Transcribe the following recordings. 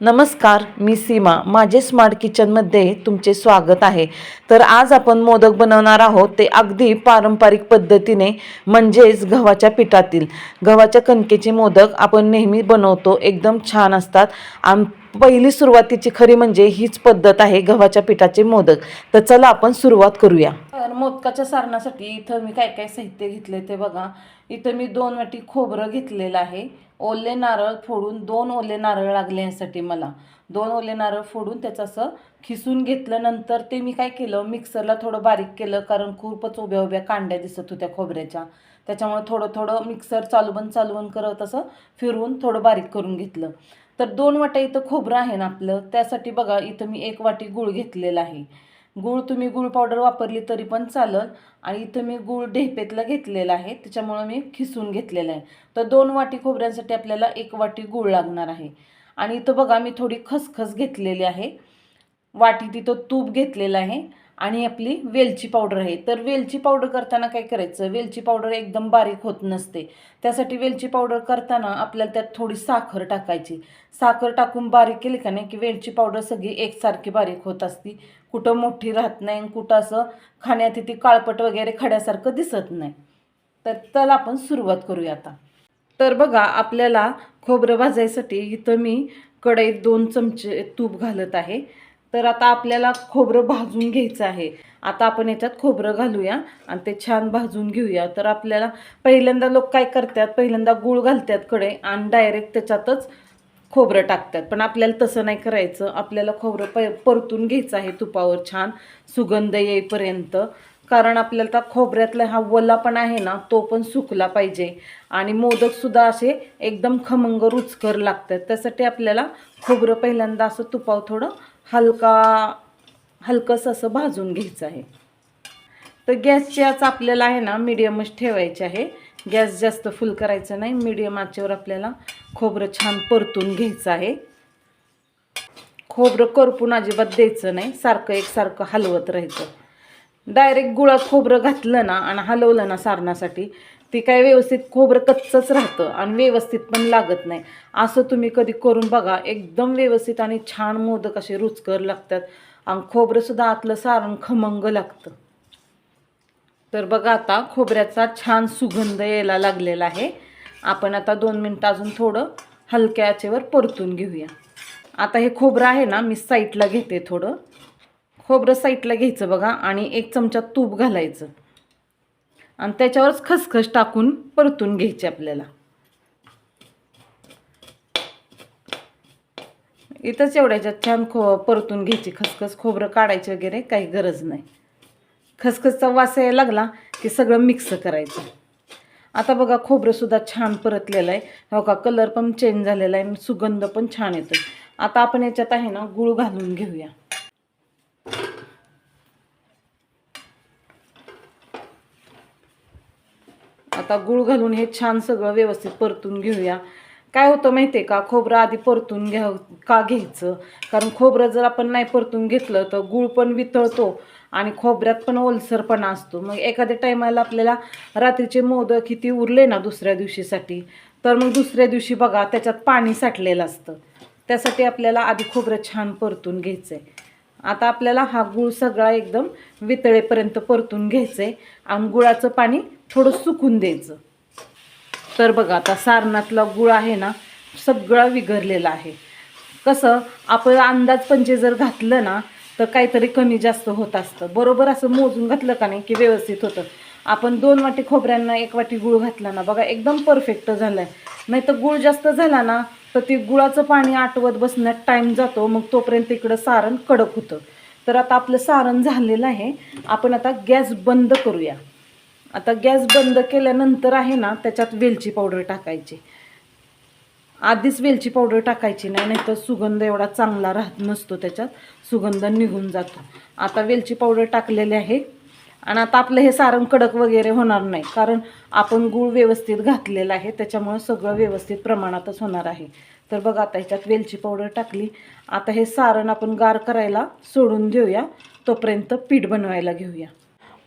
नमस्कार मी सीमा. माझे स्मार्ट किचनमध्ये तुमचे स्वागत आहे. तर आज आपण मोदक बनवणार आहोत. ते अगदी पारंपरिक पद्धतीने म्हणजेच गव्हाच्या पिठातील. गव्हाच्या कणकेचे मोदक आपण नेहमी बनवतो. एकदम छान असतात. आम पहिली सुरुवातीची खरी म्हणजे हीच पद्धत आहे गव्हाच्या पिठाचे मोदक. तर चला आपण सुरुवात करूया. तर मोदकाच्या सारणासाठी इथं मी काय काय साहित्य घेतले ते बघा. इथं मी दोन वाटी खोबरं घेतलेलं आहे. ओले नारळ फोडून दोन ओले नारळ लागले यासाठी मला. दोन ओले नारळ फोडून त्याचं असं खिसून घेतलं नंतर ते मी काय केलं मिक्सरला थोडं बारीक केलं कारण खूपच उभ्या उभ्या कांड्या दिसत होत्या खोबऱ्याच्या. त्याच्यामुळे थोडं थोडं मिक्सर चालू बंद करत असं फिरवून थोडं बारीक करून घेतलं. तर दोन वाट्या इथं खोबरं आहे ना आपलं त्यासाठी बघा इथं मी एक वाटी गूळ घेतलेला आहे. गूळ तुम्ही गूळ पावडर वापरली तरी पण चालेल. आणि इथं मी गूळ ढेपेतला घेतलेला आहे. त्याच्यामुळं मी खिसून घेतलेला आहे. तर दोन वाटी खोबऱ्यांसाठी आपल्याला एक वाटी गूळ लागणार आहे. आणि इथं बघा मी थोडी खसखस घेतलेली आहे. वाटी तिथं तूप घेतलेलं आहे. आणि आपली वेलची पावडर आहे. तर वेलची पावडर करताना काय करायचं? वेलची पावडर एकदम बारीक होत नसते. त्यासाठी वेलची पावडर करताना आपल्याला त्यात थोडी साखर टाकायची. साखर टाकून बारीक केली का नाही की वेलची पावडर सगळी एकसारखी बारीक होत असती. कुठं मोठी राहत नाही आणि कुठं असं खाण्यात ती काळपट वगैरे खड्यासारखं दिसत नाही. तर त्याला आपण सुरुवात करूया आता. तर बघा आपल्याला खोबरं भाजायसाठी इथं मी कढईत दोन चमचे तूप घालत आहे. तर आता आपल्याला खोबरं भाजून घ्यायचं आहे. आता आपण याच्यात खोबरं घालूया आणि ते छान भाजून घेऊया. तर आपल्याला पहिल्यांदा लोक काय करतात पहिल्यांदा गूळ घालतात कडे आणि डायरेक्ट त्याच्यातच खोबरं टाकतात. पण आपल्याला तसं नाही करायचं. आपल्याला खोबरं प परतून घ्यायचं आहे तुपावर छान सुगंध येईपर्यंत. कारण आपल्याला त्या खोबऱ्यातला हा वला पण आहे ना तो पण सुकला पाहिजे. आणि मोदकसुद्धा असे एकदम खमंग रुचकर लागतात. त्यासाठी आपल्याला खोबरं पहिल्यांदा असं तुपावर थोडं हलका हलकंसं असं भाजून घ्यायचं आहे. तर गॅसची आज आपल्याला आहे ना मिडियमच ठेवायची आहे. गॅस जास्त फुल करायचं नाही. मिडियम आचेवर आपल्याला खोबरं छान परतून घ्यायचं आहे. खोबरं करपून अजिबात द्यायचं नाही. सारखं एकसारखं हलवत राहायचं. डायरेक्ट गुळात खोबरं घातलं ना आणि हलवलं ना सारणासाठी ती काय व्यवस्थित खोबरं कच्चंच राहतं आणि व्यवस्थित पण लागत नाही. असं तुम्ही कधी करून बघा एकदम व्यवस्थित आणि छान मोदक असे रुचकर लागतात. आणि खोबरंसुद्धा आतलं सारण खमंग लागतं. तर बघा आता खोबऱ्याचा छान सुगंध यायला लागलेला आहे. आपण आता दोन मिनटं अजून थोडं हलक्या आचेवर परतून घेऊया. आता हे खोबरं आहे ना मी साईडला घेते थोडं. खोबरं साईडला घ्यायचं बघा आणि एक चमचा तूप घालायचं. आणि त्याच्यावरच खसखस टाकून परतून घ्यायची आपल्याला. इथंच एवढ्याच्यात छान खो परतून घ्यायची खसखस खोबरं काढायची वगैरे काही गरज नाही. खसखसचा वास यायला लागला की सगळं मिक्स करायचं. आता बघा खोबरंसुद्धा छान परतलेलं आहे. हो का कलर पण चेंज झालेला आहे सुगंध पण छान येतो आता आपण याच्यात आहे ना गुळ घालून घेऊया. आता गुळ घालून हे छान सगळं व्यवस्थित परतून घेऊया. काय होतं माहिती आहे का? खोबरं आधी परतून घ्या का घ्यायचं? कारण खोबरं जर आपण नाही परतून घेतलं तर गुळ पण वितळतो आणि खोबऱ्यात पण ओलसरपणा असतो. मग एखाद्या टायमाला आपल्याला रात्रीचे मोदक किती उरले ना दुसऱ्या दिवशीसाठी तर मग दुसऱ्या दिवशी बघा त्याच्यात पाणी साठलेलं असतं. त्यासाठी आपल्याला आधी खोबरं छान परतून घ्यायचं आहे आता आपल्याला हा गूळ सगळा एकदम वितळेपर्यंत परतून घ्यायचं आहे आणि गुळाचं पाणी थोडं सुकून द्यायचं. तर बघा आता सारणातला गुळ आहे ना सगळा विघरलेला आहे. कसं आपण अंदाज पंचे जर घातलं ना तर काहीतरी कमी जास्त होत असतं. बरोबर असं मोजून घातलं का नाही की व्यवस्थित होतं. आपण दोन वाटी खोबऱ्यांना एक वाटी गुळ घातला ना बघा एकदम परफेक्ट झालं आहे नाही तर गुळ जास्त झाला ना तर ते गुळाचं पाणी आटवत बसण्यात टाईम जातो मग तोपर्यंत इकडं सारण कडक होतं. तर आता आपलं सारण झालेलं आहे. आपण आता गॅस बंद करूया. आता गॅस बंद केल्यानंतर आहे ना त्याच्यात वेलची पावडर टाकायची. आधीच वेलची पावडर टाकायची नाही नाहीतर सुगंध एवढा चांगला राहत नसतो त्याच्यात. सुगंध निघून जातो. आता वेलची पावडर टाकलेली आहे. आणि आता आपलं हे सारण कडक वगैरे होणार नाही कारण आपण गूळ व्यवस्थित घातलेला आहे. त्याच्यामुळं सगळं व्यवस्थित प्रमाणातच होणार आहे. तर बघा आता ह्याच्यात वेलची पावडर टाकली. आता हे सारण आपण गार करायला सोडून देऊया. तोपर्यंत पीठ बनवायला घेऊया.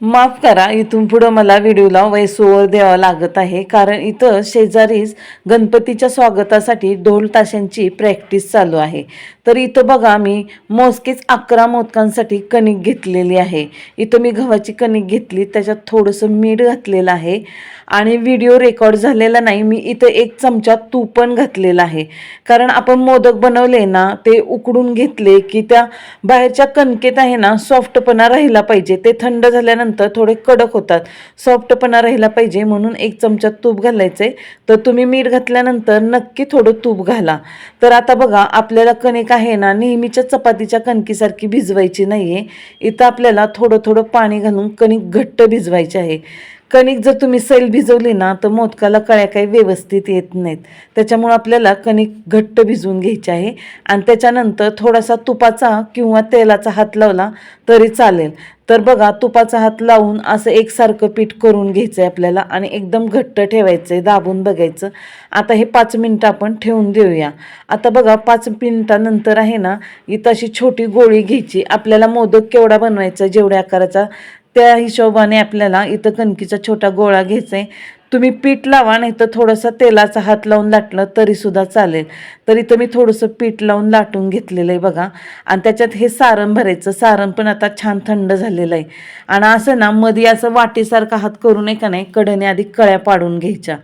माफ करा इथून पुढं मला व्हिडिओला वैसोवर द्यावा लागत आहे कारण इथं शेजारीच गणपतीच्या स्वागतासाठी ढोल ताशांची प्रॅक्टिस चालू आहे. तर इथं बघा मी मोजकीच अकरा मोदकांसाठी कणिक घेतलेली आहे. इथं मी गव्हाची कणिक घेतली त्याच्यात थोडंसं मीठ घातलेलं आहे. आणि व्हिडिओ रेकॉर्ड झालेला नाही मी इथं एक चमचा तूप पण घातलेला आहे. कारण आपण मोदक बनवले ना ते उकडून घेतले की त्या बाहेरच्या कणकेत आहे ना सॉफ्टपणा राहिला पाहिजे ते थंड झाल्यानंतर थोडे कडक होतात. सॉफ्टपणा राहिला पाहिजे म्हणून एक चमचा तूप घालायचंय. तर तुम्ही मीठ घातल्यानंतर नक्की थोडं तूप घाला. तर आता बघा आपल्याला कणिक आहे ना नेहमीच्या चपातीच्या कणकीसारखी भिजवायची नाहीये. इथं आपल्याला थोडं थोडं पाणी घालून कणिक घट्ट भिजवायची आहे. कणिक जर तुम्ही सैल भिजवली ना तर मोदकाला कळ्या काही व्यवस्थित येत नाहीत. त्याच्यामुळे आपल्याला कणिक घट्ट भिजवून घ्यायची आहे. आणि त्याच्यानंतर थोडासा तुपाचा किंवा तेलाचा हात लावला तरी चालेल. तर बघा तुपाचा हात लावून असं एकसारखं पीठ करून घ्यायचं आहे आपल्याला आणि एकदम घट्ट ठेवायचं आहे दाबून बघायचं. आता हे पाच मिनटं आपण ठेवून देऊया. आता बघा पाच मिनटानंतर आहे ना इथं अशी छोटी गोळी घ्यायची. आपल्याला मोदक केवढा बनवायचा जेवढ्या आकाराचा त्या हिशोबाने आपल्याला इथं कणकीचा छोटा गोळा घ्यायचा आहे तुम्ही पीठ लावा नाही तर थोडंसं तेलाचा हात लावून लाटलं तरीसुद्धा चालेल. तर मी थोडंसं पीठ लावून लाटून घेतलेलं आहे बघा. आणि त्याच्यात हे सारण भरायचं. सारण पण आता छान थंड झालेलं आहे. आणि असं ना मध्ये असं वाटीसारखा हात करू नये का नाही? कडने आधी कळ्या पाडून घ्यायच्या.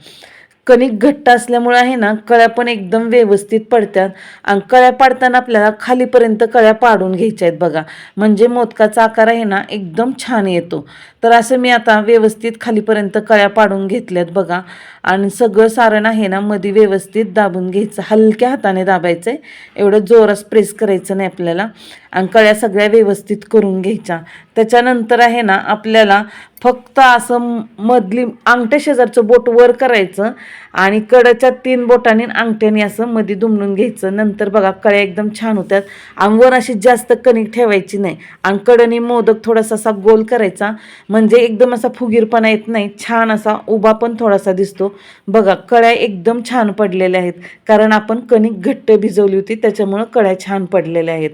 कणिक घट्ट असल्यामुळे आहे ना कळ्या पण एकदम व्यवस्थित पडतात आणि कळ्या पाडताना आपल्याला खालीपर्यंत कळ्या पाडून घ्यायच्या आहेत बघा. म्हणजे मोदकाचा आकार आहे ना एकदम छान येतो. तर असं मी आता व्यवस्थित खालीपर्यंत कळ्या पाडून घेतल्यात बघा. आणि सगळं सारण आहे ना मध्ये व्यवस्थित दाबून घ्यायचं. हलक्या हाताने दाबायचं आहे एवढं जोरास प्रेस करायचं नाही आपल्याला. आणि कळ्या सगळ्या व्यवस्थित करून घ्यायच्या. त्याच्यानंतर आहे ना आपल्याला फक्त असं मधली अंगठ्या शेजारचं बोट वर करायचं आणि कडच्या तीन बोटांनी अंगठ्यानी अंगठ्याने असं मध्ये दुमडून घ्यायचं. नंतर बघा कळ्या एकदम छान होत्यात. अंगवर अशी जास्त कणिक ठेवायची नाही. आणि कडनी मोदक थोडासा असा गोल करायचा. म्हणजे एकदम असा फुगीरपणा येत नाही. छान असा उभा पण थोडासा दिसतो. बघा कळ्या एकदम छान पडलेल्या आहेत. कारण आपण कणिक घट्ट भिजवली होती त्याच्यामुळं कळ्या छान पडलेल्या आहेत.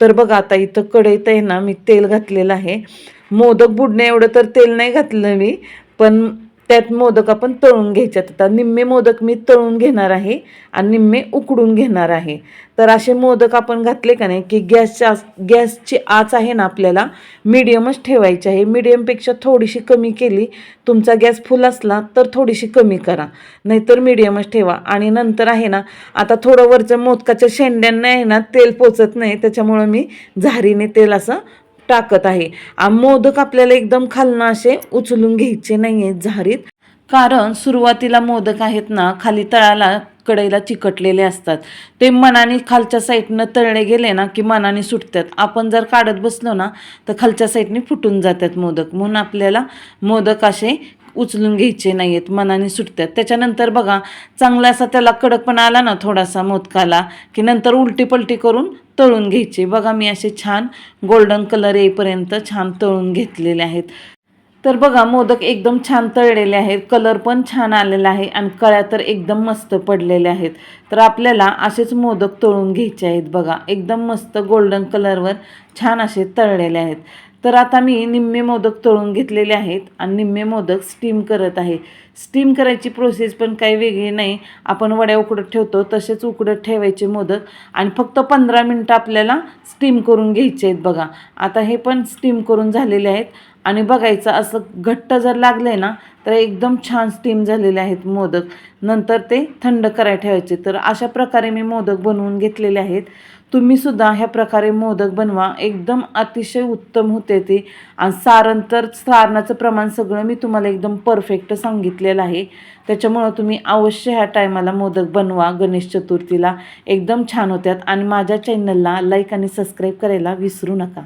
तर बघा आता इथं कढईत आहे ना मी तेल घातलेलं आहे. मोदक बुडणे एवढं तर तेल नाही घातलं मी पण त्यात मोदक आपण तळून घ्यायच्यात. आता निम्मे मोदक मी तळून घेणार आहे आणि निम्मे उकडून घेणार आहे. तर असे मोदक आपण घातले का नाही की गॅसच्या गॅसची आच आहे ना आपल्याला मिडियमच ठेवायची आहे. मिडियमपेक्षा थोडीशी कमी केली तुमचा गॅस फुल असला तर थोडीशी कमी करा. नाहीतर मिडियमच ठेवा. आणि नंतर आहे ना आता थोडं वरचं मोदकाच्या शेंड्यांना आहे ना तेल पोचत नाही त्याच्यामुळं मी झारीने तेल असं टाकत आहे. मोदक आपल्याला एकदम खालनं असे उचलून घ्यायचे नाही आहेत झारीत. कारण सुरुवातीला मोदक आहेत ना खाली तळाला कढईला चिकटलेले असतात. ते मनाने खालच्या साईडनं तळले गेले ना की मनाने सुटतात. आपण जर काढत बसलो ना तर खालच्या साईडने फुटून जातात मोदक. म्हणून आपल्याला मोदक असे उचलून घ्यायचे नाही आहेत मनाने सुटतात. त्याच्यानंतर बघा चांगला असा त्याला कडकपणा आला ना थोडासा मोदकाला की नंतर उलटी पलटी करून तळून घ्यायचे. बघा मी असे छान गोल्डन कलर येईपर्यंत छान तळून घेतलेले आहेत. तर बघा मोदक एकदम छान तळलेले आहेत कलर पण छान आलेला आहे आणि कळ्या तर एकदम मस्त पडलेल्या आहेत. तर आपल्याला असेच मोदक तळून घ्यायचे आहेत बघा एकदम मस्त गोल्डन कलरवर छान असे तळलेले आहेत. तर आता मी निम्मे मोदक तळून घेतलेले आहेत आणि निम्मे मोदक स्टीम करत आहे. स्टीम करायची प्रोसेस पण काही वेगळी नाही. आपण वड्या उकडत ठेवतो तसेच उकडत ठेवायचे मोदक आणि फक्त पंधरा मिनटं आपल्याला स्टीम करून घ्यायचे आहेत बघा. आता हे पण स्टीम करून झालेले आहेत आणि बघायचं असं घट्ट जर लागले ना तर एकदम छान स्टीम झालेले आहेत मोदक. नंतर ते थंड करायला ठेवायचे. तर अशा प्रकारे मी मोदक बनवून घेतलेले आहेत. तुम्हीसुद्धा ह्या प्रकारे मोदक बनवा. एकदम अतिशय उत्तम होते ते. आणि सारण तर सारणाचं प्रमाण सगळं मी तुम्हाला एकदम परफेक्ट सांगितलेलं आहे. त्याच्यामुळं तुम्ही अवश्य ह्या टायमाला मोदक बनवा गणेश चतुर्थीला. एकदम छान होत्यात. आणि माझ्या चॅनलला लाईक आणि सबस्क्राईब करायला विसरू नका.